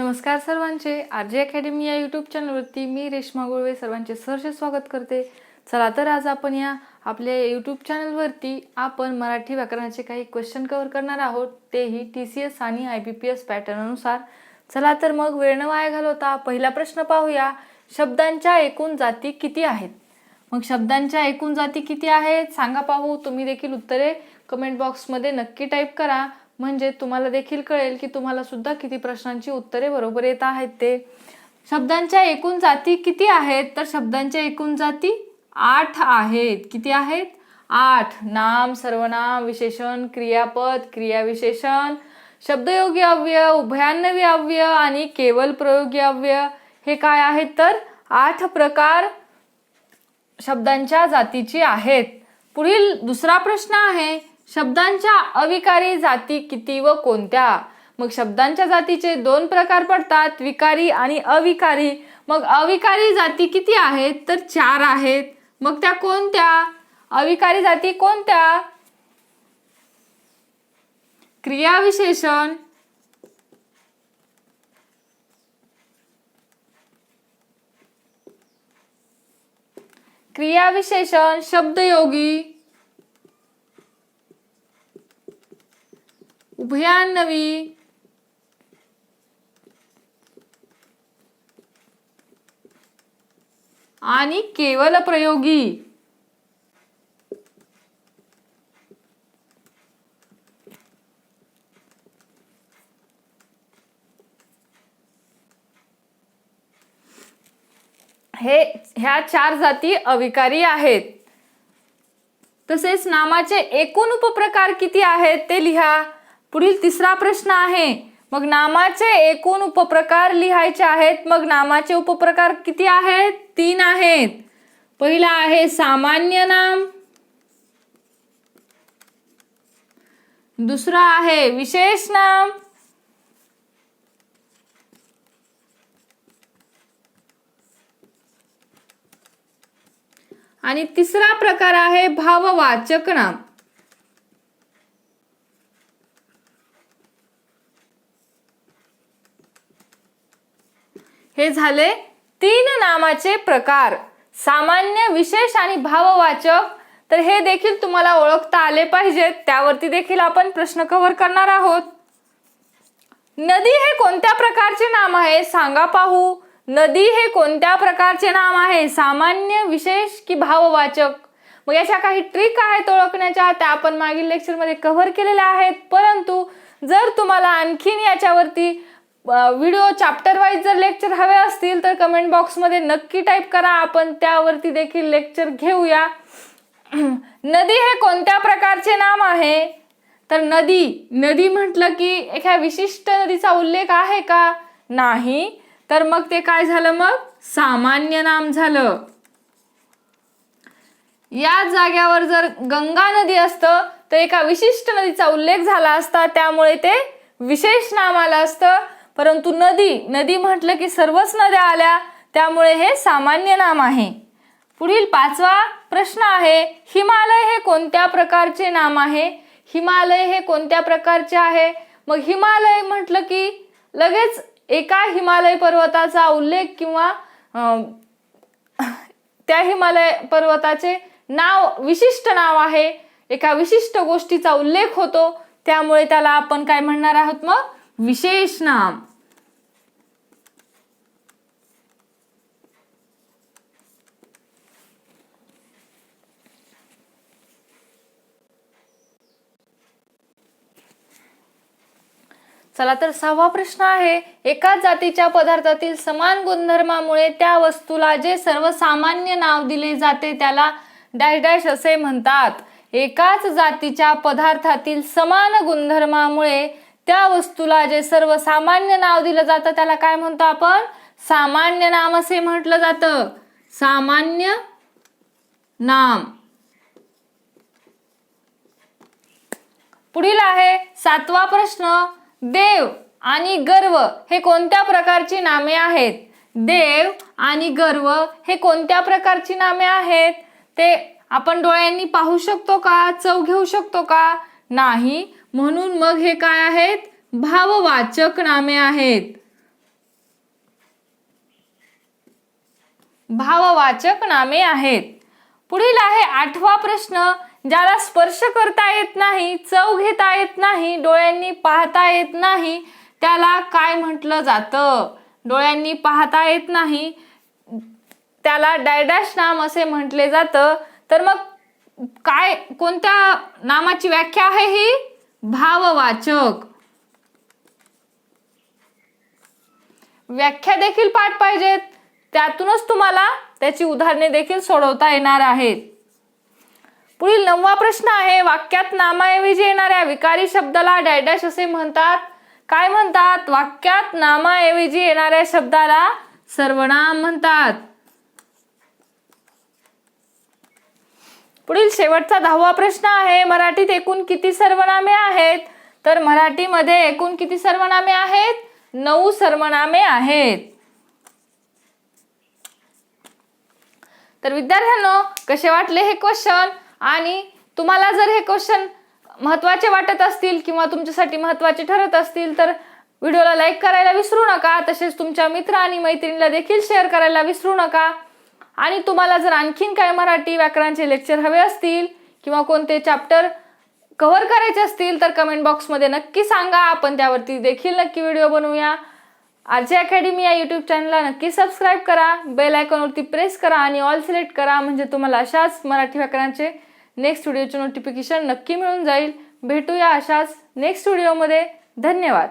नमस्कार सर्वांचे. R J academy या यूट्यूब चॅनलवरती मी रेश्मा गोळवे सर्वांचे सहर्ष स्वागत करते. चला तर आज आपण या आपल्या यूट्यूब चॅनलवरती आपण मराठी व्याकरणाचे काही क्वेश्चन कव्हर करणार आहोत. तेही टी सी एस आणि आय बी पी एस पॅटर्ननुसार चला तर मग वेळ न वाया घालवता पहिला प्रश्न पाहूया. शब्दांच्या एकूण जाती किती आहेत? मग शब्दांच्या एकूण जाती किती आहेत? सांगा पाहू. तुम्ही देखील उत्तरे कमेंट बॉक्समध्ये नक्की टाईप करा. म्हणजे तुम्हाला देखील कळेल की तुम्हाला सुद्धा किती प्रश्नांची उत्तरे बरोबर येत आहेत ते. शब्दांच्या एकूण जाती किती आहेत? तर शब्दांच्या एकूण जाती आठ आहेत. किती आहेत? आठ. नाम सर्वनाम विशेषण क्रियापद क्रियाविशेषण शब्दयोगी अव्यय उभयान्नवी अव्यय आणि केवल प्रयोगी अव्यय हे काय आहेत? तर आठ प्रकार शब्दांच्या जातीची आहेत. पुढील दुसरा प्रश्न आहे शब्दांच्या अविकारी जाती किती व कोणत्या? मग शब्दांच्या जातीचे दोन प्रकार पडतात विकारी आणि अविकारी. मग अविकारी जाती किती आहेत? तर चार आहेत. मग त्या कोणत्या? अविकारी जाती कोणत्या? क्रियाविशेषण. क्रियाविशेषण शब्दयोगी. उभयान्नवी आणि केवल प्रयोगी. हे ह्या चार जाती अविकारी आहेत. तसेच नामाचे एकूण उपप्रकार किती आहेत ते लिहा. पुढील तिसरा प्रश्न आहे. मग नामाचे एकूण उपप्रकार लिहायचे आहेत. मग नामाचे उपप्रकार किती आहेत? तीन आहेत. पहिला आहे सामान्य नाम. दुसरा आहे विशेष नाम. आणि तिसरा प्रकार आहे भाववाचक नाम. हे झाले तीन नामाचे प्रकार. सामान्य विशेष आणि भाववाचक. तर हे देखील तुम्हाला ओळखता आले पाहिजेत. त्यावरती देखील आपण प्रश्न कव्हर करणार आहोत. नदी हे कोणत्या प्रकारचे नाम आहे? सांगा पाहू. नदी हे कोणत्या प्रकारचे नाम आहे? सामान्य विशेष की भाववाचक? मग याच्या काही ट्रिक आहेत ओळखण्याच्या त्या आपण मागील लेक्चरमध्ये कव्हर केलेल्या आहेत. परंतु जर तुम्हाला आणखीन याच्यावरती व्हिडिओ चॅप्टर वाईज जर लेक्चर हवे असतील तर कमेंट बॉक्समध्ये नक्की टाईप करा. आपण त्यावरती देखील लेक्चर घेऊया. नदी हे कोणत्या प्रकारचे नाम आहे? तर नदी नदी म्हटलं की एका विशिष्ट नदीचा उल्लेख आहे का? नाही. तर मग ते काय झालं मग? सामान्य नाम झालं. या जाग्यावर जर गंगा नदी असतं तर एका विशिष्ट नदीचा उल्लेख झाला असता त्यामुळे ते विशेष नाम आलं असतं. परंतु नदी नदी म्हटलं की सर्वच नद्या आल्या त्यामुळे हे सामान्य नाम आहे. पुढील पाचवा प्रश्न आहे हिमालय हे कोणत्या प्रकारचे नाम आहे? हिमालय हे कोणत्या प्रकारचे आहे? मग हिमालय म्हटलं की लगेच एका हिमालय पर्वताचा उल्लेख किंवा त्या हिमालय पर्वताचे नाव विशिष्ट नाव आहे एका विशिष्ट गोष्टीचा उल्लेख होतो त्यामुळे त्याला आपण काय म्हणणार आहोत मग? विशेष नाम. चला तर सहावा प्रश्न आहे. एकाच जातीच्या पदार्थातील समान गुणधर्मामुळे त्या वस्तूला जे सर्वसामान्य नाव दिले जाते त्याला डॅश डॅश असे म्हणतात. एकाच जातीच्या पदार्थातील समान गुणधर्मामुळे त्या वस्तूला जे सर्वसामान्य नाव दिलं जातं त्याला काय म्हणतो आपण? सामान्य नाम असे म्हटलं जातं. सामान्य नाम. पुढील आहे सातवा प्रश्न. देव आणि गर्व हे कोणत्या प्रकारची नामे आहेत? देव आणि गर्व हे कोणत्या प्रकारची नामे आहेत? ते आपण डोळ्यांनी पाहू शकतो का? चव घेऊ शकतो का? नाही. म्हणून मग हे काय आहेत? भाववाचक नामे आहेत. भाववाचक नामे आहेत. पुढील आहे आठवा प्रश्न. ज्याला स्पर्श करता येत नाही चव घेता येत नाही डोळ्यांनी पाहता येत नाही त्याला काय म्हटलं जातं? डोळ्यांनी पाहता येत नाही त्याला डायडॅश नाम असे म्हटले जातं. तर मग काय कोणत्या नामाची व्याख्या आहे ही? भाववाचक. व्याख्या देखील पाठ पाहिजेत. त्यातूनच तुम्हाला त्याची उदाहरणे देखील सोडवता येणार आहेत. पुढील नववा प्रश्न आहे वाक्यात नामाऐवजी येणाऱ्या विकारी शब्दाला डॅडॅश असे म्हणतात. काय म्हणतात? वाक्यात नामाऐवजी येणाऱ्या शब्दाला सर्वनाम म्हणतात. पुढील शेवटचा दहावा प्रश्न आहे मराठीत एकूण किती सर्वनामे आहेत? तर मराठीमध्ये एकूण किती सर्वनामे आहेत? नऊ सर्वनामे आहेत. तर विद्यार्थ्यांनो कसे वाटले हे क्वेश्चन आणि तुम्हाला जर हे क्वेश्चन महत्त्वाचे वाटत असतील किंवा तुमच्यासाठी महत्त्वाचे ठरत असतील तर व्हिडिओला लाईक करायला विसरू नका. तसेच तुमच्या मित्र आणि मैत्रिणीला देखील शेअर करायला विसरू नका. आणि तुम्हाला जर आणखीन काय मराठी व्याकरणचे लेक्चर हवे असतील किंवा कोणते चॅप्टर कव्हर करायचे असतील तर कमेंट बॉक्समध्ये नक्की सांगा. आपण त्यावरती देखील नक्की व्हिडिओ बनवूया. आरजे अकॅडमी या यूट्यूब चॅनलला नक्की सबस्क्राईब करा. बेल आयकॉनवरती प्रेस करा आणि ऑल सिलेक्ट करा. म्हणजे तुम्हाला अशाच मराठी व्याकरणाचे नेक्स्ट व्हिडिओचे नोटिफिकेशन नक्की मिळून जाईल. भेटूया अशाच नेक्स्ट व्हिडिओमध्ये धन्यवाद.